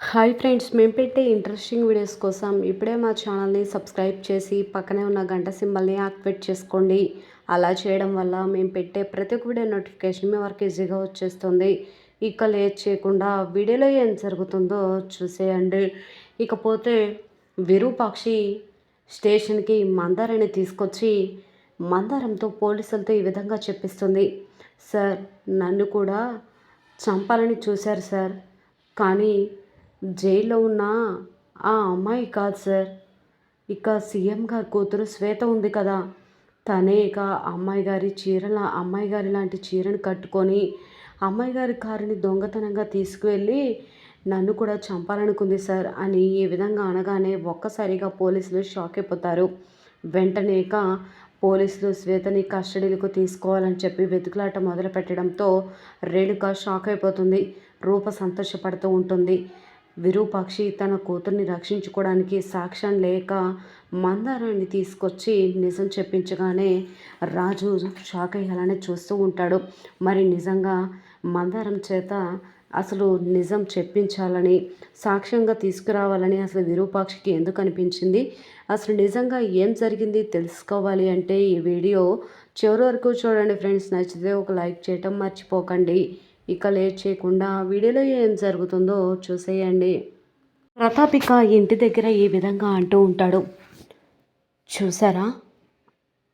Hi friends మేము పెట్టే interesting videos కోసం ఇప్పుడే మా ఛానల్ని సబ్స్క్రైబ్ చేసి పక్కనే ఉన్న గంట సింబల్ని యాక్టివేట్ చేసుకోండి. అలా చేయడం వల్ల మేము పెట్టే ప్రతి ఒక్క వీడియో నోటిఫికేషన్ మీ వరకు ఈజీగా వచ్చేస్తుంది. ఇక లేట్ చేయకుండా వీడియోలో ఏం జరుగుతుందో చూసేయండి. ఇకపోతే విరూపాక్షి స్టేషన్కి మందారాన్ని తీసుకొచ్చి మందారంతో పోలీసులతో ఈ విధంగా చెప్పిస్తుంది. సార్ నన్ను కూడా చంపాలని చూశారు సార్. కానీ జైల్లో ఉన్న? ఆ అమ్మాయి కాదు సార్. ఇక సీఎం గారి కూతురు శ్వేత ఉంది కదా. తనే ఇక అమ్మాయి గారి చీరల అమ్మాయి గారి లాంటి చీరను కట్టుకొని అమ్మాయి గారి కారుని దొంగతనంగా తీసుకువెళ్ళి నన్ను కూడా చంపాలనుకుంది సార్ అని ఈ విధంగా అనగానే ఒక్కసారిగా పోలీసులు షాక్ అయిపోతారు. వెంటనే ఇక పోలీసులు శ్వేతని కస్టడీలకు తీసుకోవాలని చెప్పి వెతుకులాట మొదలు పెట్టడంతో రేణుక షాక్ అయిపోతుంది. రూప సంతోషపడుతూ ఉంటుంది. విరూపాక్షి తన కూతుర్ని రక్షించుకోవడానికి సాక్ష్యం లేక మందారాన్ని తీసుకొచ్చి నిజం చెప్పించగానే రాజు షాక్ అయ్యాలని చూస్తూ ఉంటాడు. మరి నిజంగా మందారం చేత అసలు నిజం చెప్పించాలని సాక్ష్యంగా తీసుకురావాలని అసలు విరూపాక్షికి ఎందుకు అనిపించింది? అసలు నిజంగా ఏం జరిగింది తెలుసుకోవాలి అంటే ఈ వీడియో చివరి వరకు చూడండి ఫ్రెండ్స్. నచ్చితే ఒక లైక్ చేయటం మర్చిపోకండి. ఇక లేట్ చేయకుండా వీడియోలో ఏం జరుగుతుందో చూసేయండి. ప్రతాపిక ఇంటి దగ్గర ఈ విధంగా అంటూ ఉంటాడు? చూసారా?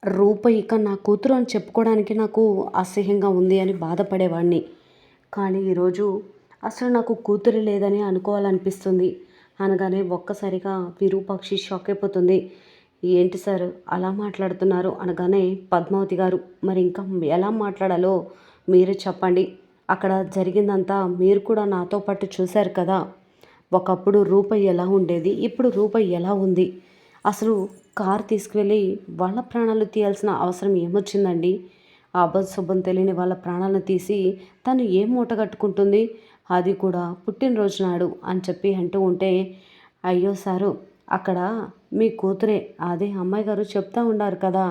రూప ఇక నా కూతురు అని చెప్పుకోవడానికి నాకు అసహ్యంగా ఉంది అని బాధపడేవాడిని కానీ ఈరోజు అసలు నాకు కూతురు లేదని అనుకోవాలనిపిస్తుంది. అనగానే ఒక్కసారిగా విరూపాక్షి షాక్ అయిపోతుంది. ఏంటి సార్ అలా మాట్లాడుతున్నారు? అనగానే పద్మావతి గారు మరి ఇంకా ఎలా మాట్లాడాలో మీరే చెప్పండి. అక్కడ జరిగిందంతా మీరు కూడా నాతో పాటు చూశారు కదా. ఒకప్పుడు రూపాయి ఎలా ఉండేది ఇప్పుడు రూపాయి ఎలా ఉంది? అసలు కారు తీసుకువెళ్ళి వాళ్ళ ప్రాణాలు తీయాల్సిన అవసరం ఏమొచ్చిందండి? ఆ శుభం తెలియని వాళ్ళ ప్రాణాలను తీసి తను ఏం మూట కట్టుకుంటుంది? అది కూడా పుట్టినరోజు నాడు అని చెప్పి అంటూ ఉంటే అయ్యో సారు అక్కడ మీ కూతురే అదే అమ్మాయి గారు చెప్తా ఉన్నారు కదా.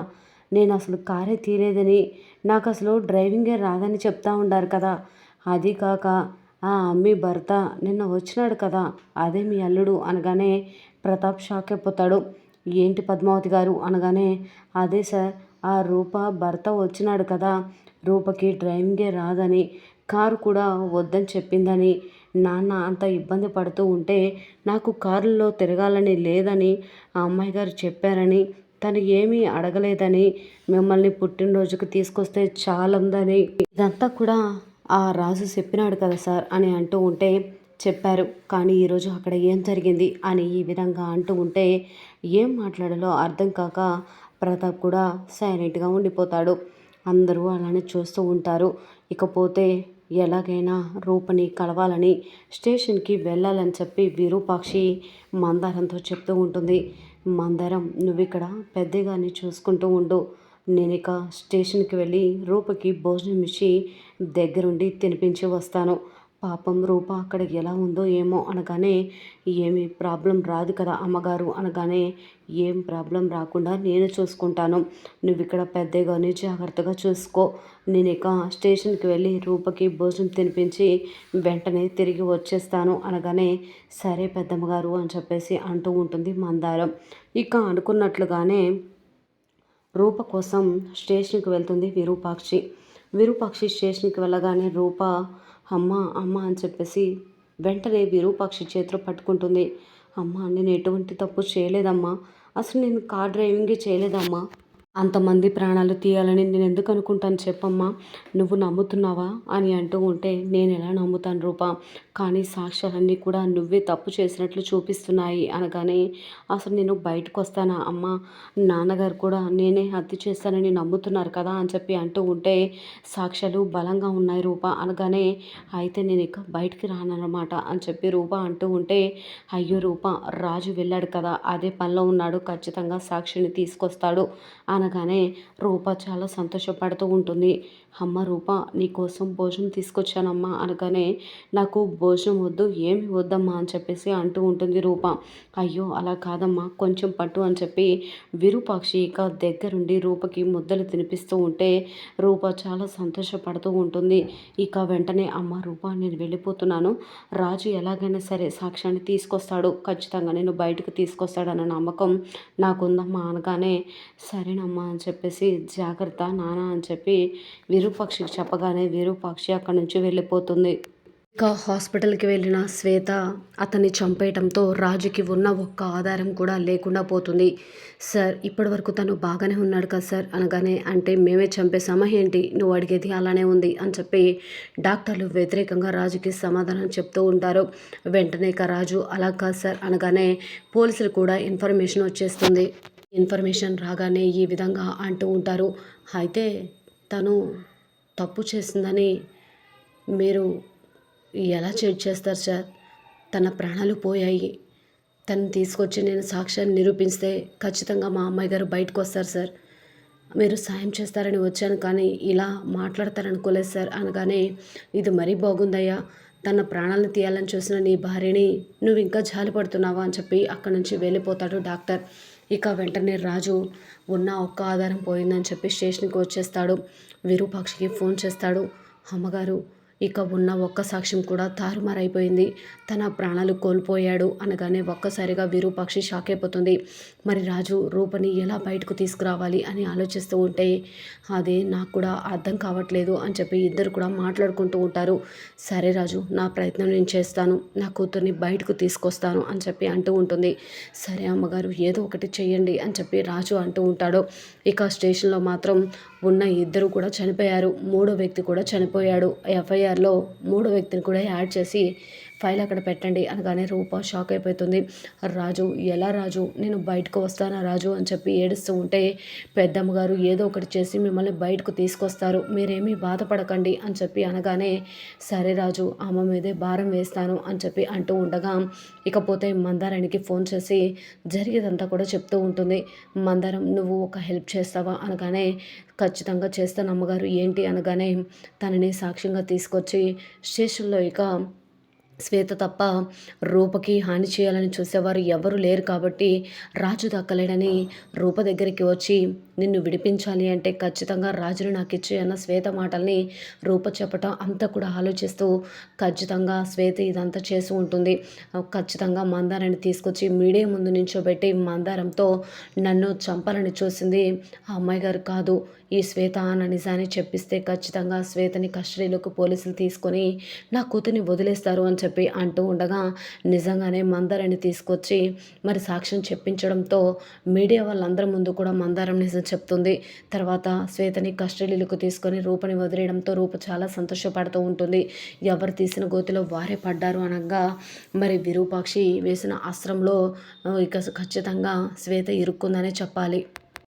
నేను అసలు కారే తీరేదని నాకు అసలు డ్రైవింగే రాదని చెప్తా ఉండారు కదా. అది కాక ఆ అమ్మి భర్త నిన్న వచ్చినాడు కదా అదే మీ అల్లుడు అనగానే ప్రతాప్ షాక్ అయిపోతాడు. ఏంటి పద్మావతి గారు అనగానే అదే సార్ ఆ రూప భర్త వచ్చినాడు కదా రూపకి డ్రైవింగే రాదని కారు కూడా వద్దని చెప్పిందని నాన్న అంత ఇబ్బంది పడుతూ ఉంటే నాకు కారులో తిరగాలని లేదని ఆ అమ్మాయి గారు చెప్పారని తను ఏమీ అడగలేదని మిమ్మల్ని పుట్టినరోజుకు తీసుకొస్తే చాలందని. ఇదంతా కూడా ఆ రాజు చెప్పినాడు కదా సార్ అని అంటూ ఉంటే చెప్పారు. కానీ ఈరోజు అక్కడ ఏం జరిగింది అని ఈ విధంగా అంటూ ఉంటే ఏం మాట్లాడాలో అర్థం కాక ప్రతాప్ కూడా సైలెంట్గా ఉండిపోతాడు. అందరూ అలానే చూస్తూ ఉంటారు. ఇకపోతే ఎలాగైనా రూపని కలవాలని స్టేషన్కి వెళ్ళాలని చెప్పి విరూపాక్షి మందారంతో చెప్తూ ఉంటుంది. మందారం నువ్వు ఇక్కడ పెద్దగాని చూసుకుంటూ ఉండు. నేను ఇక స్టేషన్కి వెళ్ళి రూపకి భోజనం ఇచ్చి దగ్గరుండి తినిపించి వస్తాను. పాపం రూప అక్కడ ఎలా ఉందో ఏమో అనగానే ఏమి ప్రాబ్లం రాదు కదా అమ్మగారు అనగానే ఏం ప్రాబ్లం రాకుండా నేను చూసుకుంటాను. నువ్వు ఇక్కడ పెద్దగానే జాగ్రత్తగా చూసుకో. నేను ఇక స్టేషన్కి వెళ్ళి రూపకి భోజనం తినిపించి వెంటనే తిరిగి వచ్చేస్తాను అనగానే సరే పెద్దమ్మగారు అని చెప్పేసి అంటూ ఉంటుంది మందారం. ఇక అనుకున్నట్లుగానే రూప కోసం స్టేషన్కి వెళ్తుంది విరూపాక్షి. విరూపాక్షి స్టేషన్కి వెళ్ళగానే రూప అమ్మ అమ్మ అని చెప్పేసి వెంటనే విరూపాక్షి చేతిలో పట్టుకుంటుంది. అమ్మ నేను ఎటువంటి తప్పు చేయలేదమ్మా. అసలు నేను కార్ డ్రైవింగే చేయలేదమ్మా. అంతమంది ప్రాణాలు తీయాలని నేను ఎందుకు అనుకుంటాను చెప్పమ్మా? నువ్వు నమ్ముతున్నావా? అని అంటూ ఉంటే నేను ఎలా నమ్ముతాను రూపా? కానీ సాక్ష్యాలన్నీ కూడా నువ్వే తప్పు చేసినట్లు చూపిస్తున్నాయి అనగానే అసలు నేను బయటకు వస్తానా అమ్మ? నాన్నగారు కూడా నేనే హత్య చేస్తానని నమ్ముతున్నారు కదా? అని చెప్పి అంటూ ఉంటే సాక్ష్యాలు బలంగా ఉన్నాయి రూప అనగానే అయితే నేను ఇక బయటికి రానన్నమాట అని చెప్పి రూప అంటూ ఉంటే అయ్యో రూప రాజు వెళ్ళాడు కదా అదే పనిలో ఉన్నాడు ఖచ్చితంగా సాక్షిని తీసుకొస్తాడు అని అనగానే రూప చాలా సంతోషపడుతూ ఉంటుంది. అమ్మ రూప నీకోసం భోజనం తీసుకొచ్చానమ్మా అనగానే నాకు భోజనం వద్దు ఏమి వద్దమ్మా అని చెప్పేసి అంటూ ఉంటుంది రూప. అయ్యో అలా కాదమ్మా కొంచెం పట్టు అని చెప్పి విరూపాక్షి ఇక దగ్గరుండి రూపకి ముద్దలు తినిపిస్తూ ఉంటే రూప చాలా సంతోషపడుతూ ఉంటుంది. ఇక వెంటనే అమ్మ రూప నేను వెళ్ళిపోతున్నాను. రాజు ఎలాగైనా సరే సాక్ష్యాన్ని తీసుకొస్తాడు. ఖచ్చితంగా నేను బయటకు తీసుకొస్తాడన్న నమ్మకం నాకుందమ్మా అనగానే సరేనమ్మా అని చెప్పేసి జాగ్రత్త నాన్న అని చెప్పి విరూపాక్షికి చెప్పగానే విరూపాక్షి అక్కడి నుంచి వెళ్ళిపోతుంది. ఇక హాస్పిటల్కి వెళ్ళిన శ్వేత అతన్ని చంపేయటంతో రాజుకి ఉన్న ఒక్క ఆధారం కూడా లేకుండా పోతుంది. సార్ ఇప్పటి వరకు తను బాగానే ఉన్నాడు కదా సార్ అనగానే అంటే మేమే చంపేశామా ఏంటి? నువ్వు అడిగేది అలానే ఉంది అని చెప్పి డాక్టర్లు వ్యతిరేకంగా రాజుకి సమాధానం చెప్తూ ఉంటారు. వెంటనే ఇక రాజు అలా కాదు సార్ అనగానే పోలీసులు కూడా ఇన్ఫర్మేషన్ వచ్చేస్తుంది. ఇన్ఫర్మేషన్ రాగానే ఈ విధంగా అంటూ ఉంటారు. అయితే తను తప్పు చేసిందని మీరు ఎలా చెక్ చేస్తారు సార్? తన ప్రాణాలు పోయాయి. తను తీసుకొచ్చి నేను సాక్ష్యాన్ని నిరూపిస్తే ఖచ్చితంగా మా అమ్మాయి గారు బయటకు వస్తారు సార్. మీరు సాయం చేస్తారని వచ్చాను కానీ ఇలా మాట్లాడతారనుకోలేదు సార్ అనగానే ఇది మరీ బాగుందయ్యా. తన ప్రాణాలను తీయాలని చూసిన నీ భార్యని నువ్వు ఇంకా జాలి పడుతున్నావా అని చెప్పి అక్కడి నుంచి వెళ్ళిపోతాడు డాక్టర్. ఇక వెంటనే రాజు ఉన్న ఒక్క ఆధారం పోయిందని చెప్పి స్టేషన్కి వచ్చేస్తాడు. విరూపాక్షికి ఫోన్ చేస్తాడు. అమ్మగారు ఇక ఉన్న ఒక్క సాక్ష్యం కూడా తారుమారైపోయింది. తన ప్రాణాలు కోల్పోయాడు అనగానే ఒక్కసారిగా విరూపాక్షి షాక్ అయిపోతుంది. మరి రాజు రూపని ఎలా బయటకు తీసుకురావాలి అని ఆలోచిస్తూ ఉంటే అదే నాకు కూడా అర్థం కావట్లేదు అని చెప్పి ఇద్దరు కూడా మాట్లాడుకుంటూ ఉంటారు. సరే రాజు నా ప్రయత్నం నేను చేస్తాను. నా కూతుర్ని బయటకు తీసుకొస్తాను అని చెప్పి అంటూ ఉంటుంది. సరే అమ్మగారు ఏదో ఒకటి చేయండి అని చెప్పి రాజు అంటూ ఉంటాడు. ఇక స్టేషన్లో మాత్రం ఉన్న ఇద్దరు కూడా చనిపోయారు. మూడో వ్యక్తి కూడా చనిపోయాడు. ఎఫ్ఐఆర్లో మూడో వ్యక్తిని కూడా యాడ్ చేసి ఫైల్ అక్కడ పెట్టండి అనగానే రూప షాక్ అయిపోతుంది. రాజు ఎలా రాజు? నేను బయటకు వస్తానా రాజు? అని చెప్పి ఏడుస్తూ ఉంటే పెద్దమ్మ గారు ఏదో ఒకటి చేసి మిమ్మల్ని బయటకు తీసుకొస్తారు. మీరేమీ బాధపడకండి అని చెప్పి అనగానే సరే రాజు అమ్మ మీదే భారం వేస్తాను అని చెప్పి అంటూ ఉండగా ఇకపోతే మందారానికి ఫోన్ చేసి జరిగేదంతా కూడా చెప్తూ ఉంటుంది. మందారం నువ్వు ఒక హెల్ప్ చేస్తావా? అనగానే ఖచ్చితంగా చేస్తాను అమ్మగారు. ఏంటి? అనగానే తనని సాక్ష్యంగా తీసుకొచ్చి స్టేషన్లో ఇక శ్వేత తప్ప రూపకి హాని చేయాలని చూసేవారు ఎవరు లేరు కాబట్టి రాజు దక్కలేడని రూప దగ్గరికి వచ్చి నిన్ను విడిపించాలి అంటే ఖచ్చితంగా రాజును నాకు ఇచ్చి అన్న శ్వేత మాటల్ని రూప చెప్పటం అంతా కూడా ఆలోచిస్తూ ఖచ్చితంగా శ్వేత ఇదంతా చేసి ఉంటుంది. ఖచ్చితంగా మందారాన్ని తీసుకొచ్చి మీడియా ముందు నించోబెట్టి మందారంతో నన్ను చంపాలని చూసింది ఆ అమ్మాయి గారు కాదు ఈ శ్వేత అన్న నిజాన్ని చెప్పిస్తే ఖచ్చితంగా శ్వేతని కస్టడీలోకి పోలీసులు తీసుకొని నా కూతుర్ని వదిలేస్తారు అని చెప్పి అంటూ ఉండగా నిజంగానే మందారాన్ని తీసుకొచ్చి మరి సాక్ష్యం చెప్పించడంతో మీడియా వాళ్ళందరి ముందు కూడా మందారం నిజం చెప్తుంది. తర్వాత శ్వేతని కస్టడీలకు తీసుకొని రూపని వదిలేయడంతో రూప చాలా సంతోషపడుతూ ఉంటుంది. ఎవరు తీసిన గోతిలో వారే పడ్డారు అనగా మరి విరూపాక్షి వేసిన అస్త్రంలో ఇక ఖచ్చితంగా శ్వేత ఇరుక్కుందనే చెప్పాలి.